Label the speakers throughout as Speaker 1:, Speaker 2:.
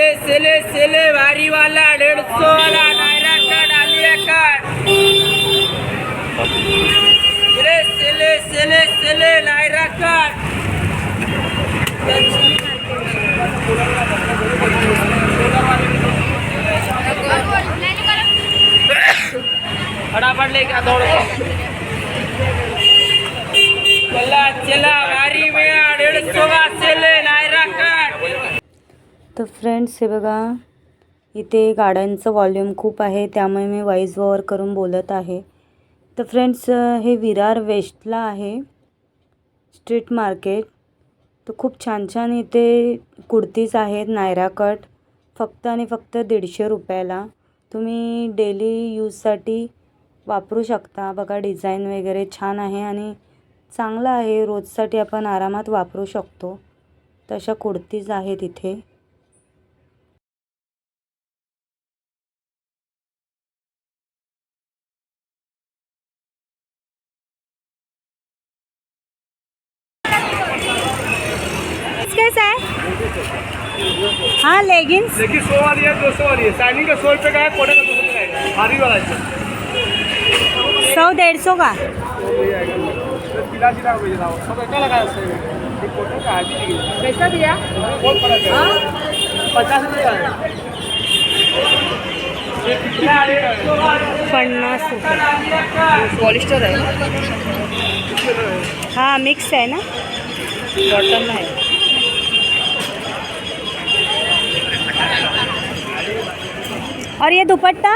Speaker 1: सेले sale सेले भारी वाला डेढ़ सौ वाला Naira cut Alia cut sale sale sale sale Naira cut फटाफट लेके दौड़ो चला चला भारी में डेढ़ सौ का सेले नायरा कट
Speaker 2: तर फ्रेंड्स हे बघा. इथे गाड्यांचं वॉल्यूम खूप आहे त्यामुळे मी वॉईस ओवर करून बोलत आहे. तर फ्रेंड्स हे विरार वेस्टला आहे स्ट्रीट मार्केट तर खूप छान छान इथे कुर्तीज आहेत नायरा कट. फक्त आणि फक्त दीडशे रुपयाला. तुम्ही डेली यूजसाठी वापरू शकता. बघा डिझाईन वगैरे छान आहे आणि चांगलं आहे. रोजसाठी आपण आरामात वापरू शकतो. तशा कुर्तीज आहेत इथे. कैसा है? हाँ लेगिंग्स
Speaker 3: देखिए सौ वाली है दो सौ वाली है। साइनिंग का सौ रुपये का है कोटे का दो सौ रुपये का है। भारी वाला है।
Speaker 2: सौ डेढ़ सौ का?
Speaker 3: हो है है
Speaker 1: कैसा
Speaker 3: है पचास रुपये का। है
Speaker 2: पन्नास
Speaker 1: पॉलिस्टर है।
Speaker 2: हाँ मिक्स है ना?
Speaker 1: कॉटन है।
Speaker 2: और ये दुपट्टा?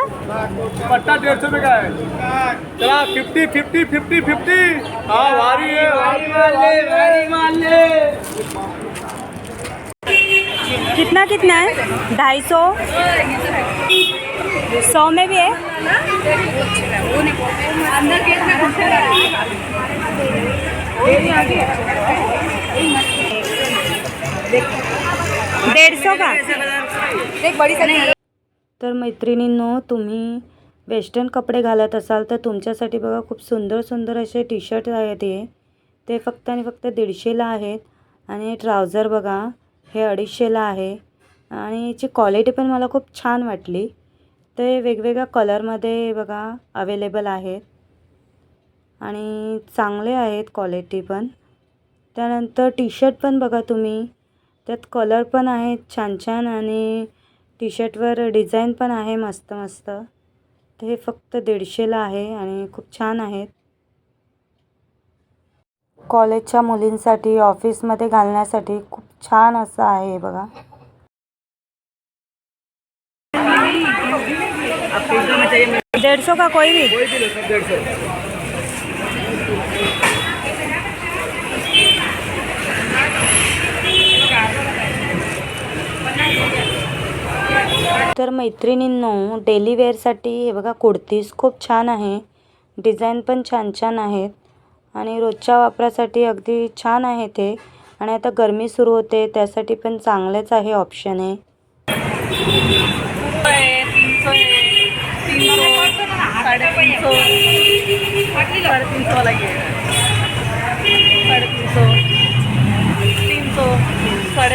Speaker 3: पट्टा डेढ़ सौ रुपये का है। चला फिफ्टी फिफ्टी फिफ्टी फिफ्टी हाँ भारी है भारी
Speaker 1: वाले भारी वाले
Speaker 2: कितना कितना है? ढाई सौ? सौ में भी है। डेढ़ सौ का?
Speaker 1: एक बड़ी
Speaker 2: तर मैत्रिणींनो तुम्ही वेस्टर्न कपडे घालत असाल तर तुमच्यासाठी बघा खूप सुंदर सुंदर असे टी शर्ट आहेत हे. ते फक्त आणि फक्त दीडशेला आहेत. आणि ट्राउझर बघा हे अडीचशेला आहे. आणि याची क्वालिटी पण मला खूप छान वाटली. ते वेगवेगळ्या कलरमध्ये बघा अवेलेबल आहेत. आणि चांगले आहेत क्वालिटी पण. त्यानंतर टी शर्ट पण बघा तुम्ही. त्यात कलर पण आहेत छान छान आणि टी शर्टवर डिझाईन पण आहे मस्त मस्त. तर हे फक्त दीडशेला आहे आणि खूप छान आहेत. कॉलेजच्या मुलींसाठी ऑफिसमध्ये घालण्यासाठी खूप छान असं आहे हे बघा. डेढ़ सौ का कोई भी?
Speaker 3: कोई भी लो सब डेढ़ सौ
Speaker 2: तर मैत्रिणींनो डेली वेअरसाठी हे बघा कुर्तीज खूप छान आहे. डिझाईन पण छान छान आहेत. आणि रोजच्या वापरासाठी अगदी छान आहे ते. आणि आता गरमी सुरू होते त्यासाठी पण चांगलेच आहे ऑप्शन आहे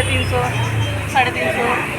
Speaker 1: तीन सौ तीन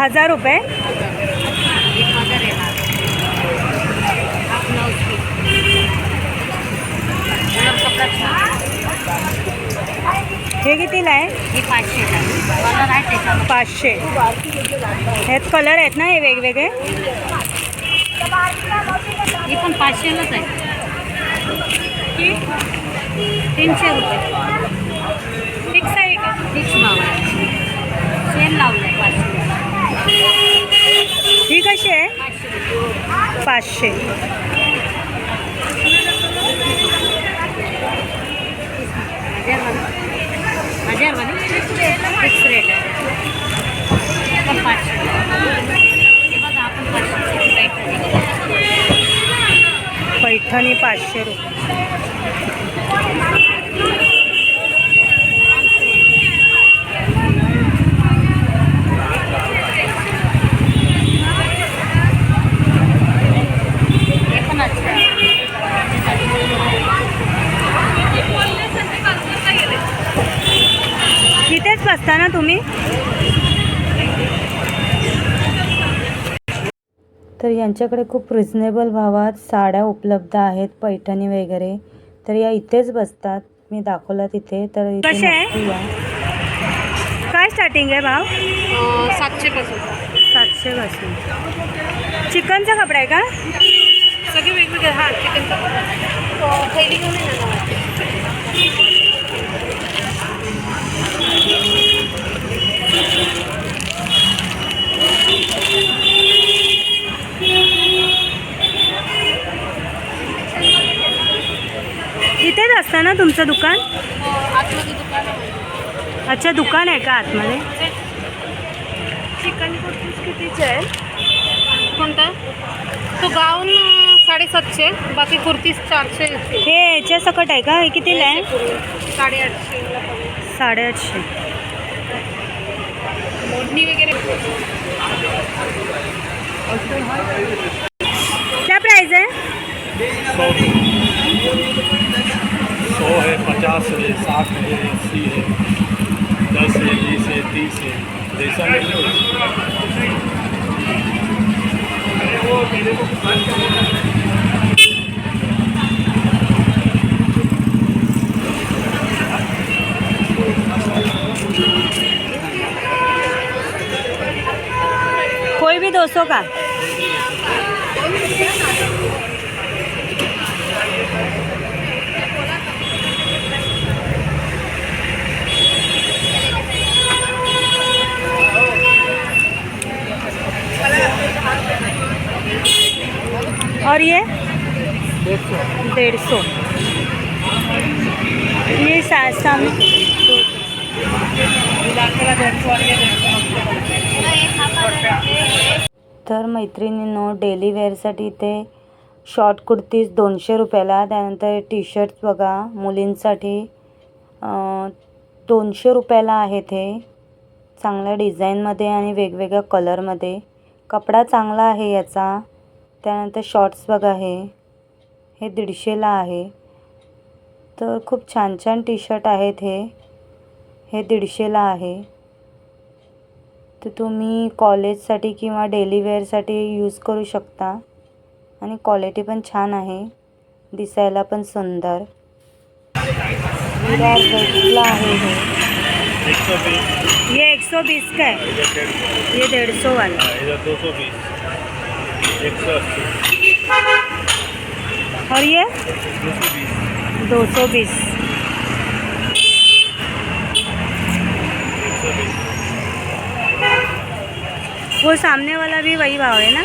Speaker 4: हजार
Speaker 2: रुपये? हे कितीला आहे?
Speaker 4: हे
Speaker 2: पाचशे. ह्यात कलर आहेत ना हे वेगवेगळे?
Speaker 4: हे पण पाचशेलाच आहे. तीनशे रुपये.
Speaker 2: फिक्स आहे का?
Speaker 4: फिक्स भाव सेम लावलं आहे पाचशे.
Speaker 2: ही कशी आहे?
Speaker 4: पाचशे. रेट आहे.
Speaker 2: पाचशे. पैठणी पाचशे रुपये. बसता ना तुम्ही? तर यांच्याकडे खूप रिझनेबल भावात साड्या उपलब्ध आहेत पैठणी वगैरे. तर या इथेच बसतात. मी दाखवला तिथे तर इथे
Speaker 5: कसे
Speaker 2: या.
Speaker 5: काय स्टार्टिंग आहे भाव
Speaker 6: सातशे पासून.
Speaker 5: सातशे पासून. चिकनचा कपडा आहे का?
Speaker 6: सगळे वेगवेगळे हा चिकन पहिली घेऊन ये ना
Speaker 5: असतं ना तुमचं दुकान?
Speaker 6: आहे.
Speaker 5: अच्छा दुकान आहे का आतमध्ये?
Speaker 6: चिकन कुर्तीज कितीचे आहे कोणता? तो गाऊन साडेसातशे बाकी कुर्तीज चारशे
Speaker 5: हे याच्या सकट आहे का? हे कितीला आहे
Speaker 6: साडेआठशे
Speaker 5: साडेआठशे.
Speaker 6: मोडणी वगैरे.
Speaker 5: क्या प्राइस आहे?
Speaker 3: सौ है पचास है साठ है अस्सी है दस है बीस है तीस है। जैसा मिले
Speaker 5: कोई भी दोस्तों का? और ये? डेढ़ सौ। ये सा-
Speaker 2: तर मैत्रिणींनो डेली वेअरसाठी इथे शॉर्ट कुर्तीज दोनशे रुपयाला. त्यानंतर टी शर्ट्स बघा मुलींसाठी दोनशे रुपयाला आहेत हे. चांगल्या डिझाईनमध्ये आणि वेगवेगळ्या कलरमध्ये कपडा चांगला आहे याचा. त्यानंतर शॉर्ट्स बघा हे. हे दीडशेला आहे. तर खूप छान छान टी शर्ट आहेत हे. हे दीडशेला आहे. तर तुम्ही कॉलेजसाठी किंवा डेली वेअरसाठी यूज करू शकता. आणि क्वालिटी पण छान आहे. दिसायला पण सुंदर. आहे हे.
Speaker 5: ये एक सौ बीस का है ये डेढ़ सौ वाला
Speaker 3: दो सौ बीस
Speaker 5: और ये?
Speaker 3: दो सौ बीस।
Speaker 5: वो सामने वाला भी वही भाव है ना?